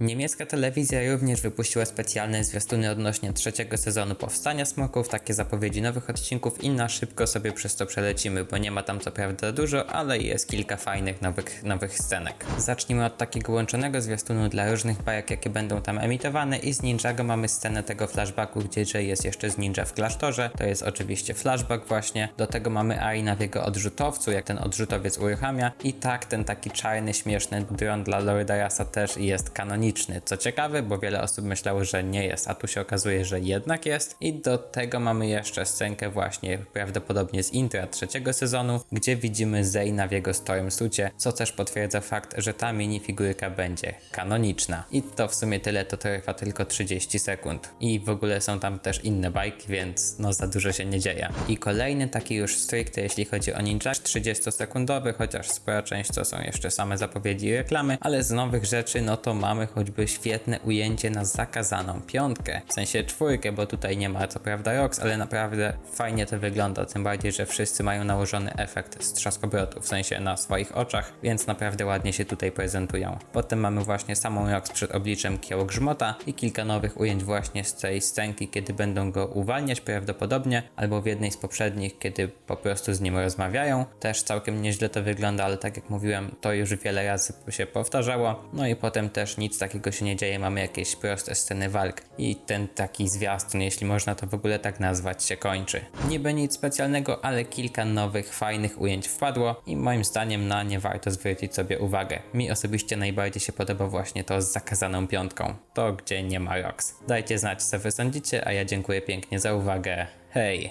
Niemiecka telewizja również wypuściła specjalne zwiastuny odnośnie trzeciego sezonu Powstania Smoków, takie zapowiedzi nowych odcinków i na szybko sobie przez to przelecimy, bo nie ma tam co prawda dużo, ale jest kilka fajnych nowych, nowych scenek. Zacznijmy od takiego łączonego zwiastunu dla różnych bajek, jakie będą tam emitowane. I z Ninjago mamy scenę tego flashbacku, gdzie Jay jest jeszcze z ninja w klasztorze, to jest oczywiście flashback właśnie, do tego mamy Aina w jego odrzutowcu, jak ten odrzutowiec uruchamia. I tak ten taki czarny, śmieszny dron dla Lord Diasa też jest kanoniczny, co ciekawe, bo wiele osób myślało, że nie jest, a tu się okazuje, że jednak jest i do tego mamy jeszcze scenkę właśnie prawdopodobnie z intra trzeciego sezonu, gdzie widzimy Zayna w jego stormsucie, co też potwierdza fakt, że ta minifigurka będzie kanoniczna. I to w sumie tyle, to trwa tylko 30 sekund. I w ogóle są tam też inne bajki, więc no za dużo się nie dzieje. I kolejny taki już stricte, jeśli chodzi o ninja, 30-sekundowy, chociaż spora część to są jeszcze same zapowiedzi i reklamy, ale z nowych rzeczy, no to mamy choćby świetne ujęcie na zakazaną piątkę, w sensie czwórkę, bo tutaj nie ma co prawda ROX, ale naprawdę fajnie to wygląda, tym bardziej, że wszyscy mają nałożony efekt z trzaskobrotu, w sensie na swoich oczach, więc naprawdę ładnie się tutaj prezentują. Potem mamy właśnie samą ROX przed obliczem kieł grzmota i kilka nowych ujęć właśnie z tej scenki, kiedy będą go uwalniać prawdopodobnie, albo w jednej z poprzednich, kiedy po prostu z nim rozmawiają. Też całkiem nieźle to wygląda, ale tak jak mówiłem, to już wiele razy się powtarzało. No i potem też takiego się nie dzieje, mamy jakieś proste sceny walk i ten taki zwiastun, jeśli można to w ogóle tak nazwać, się kończy. Niby nic specjalnego, ale kilka nowych, fajnych ujęć wpadło i moim zdaniem na nie warto zwrócić sobie uwagę. Mi osobiście najbardziej się podoba właśnie to z zakazaną piątką, to gdzie nie ma ROX. Dajcie znać co wy sądzicie, a ja dziękuję pięknie za uwagę. Hej!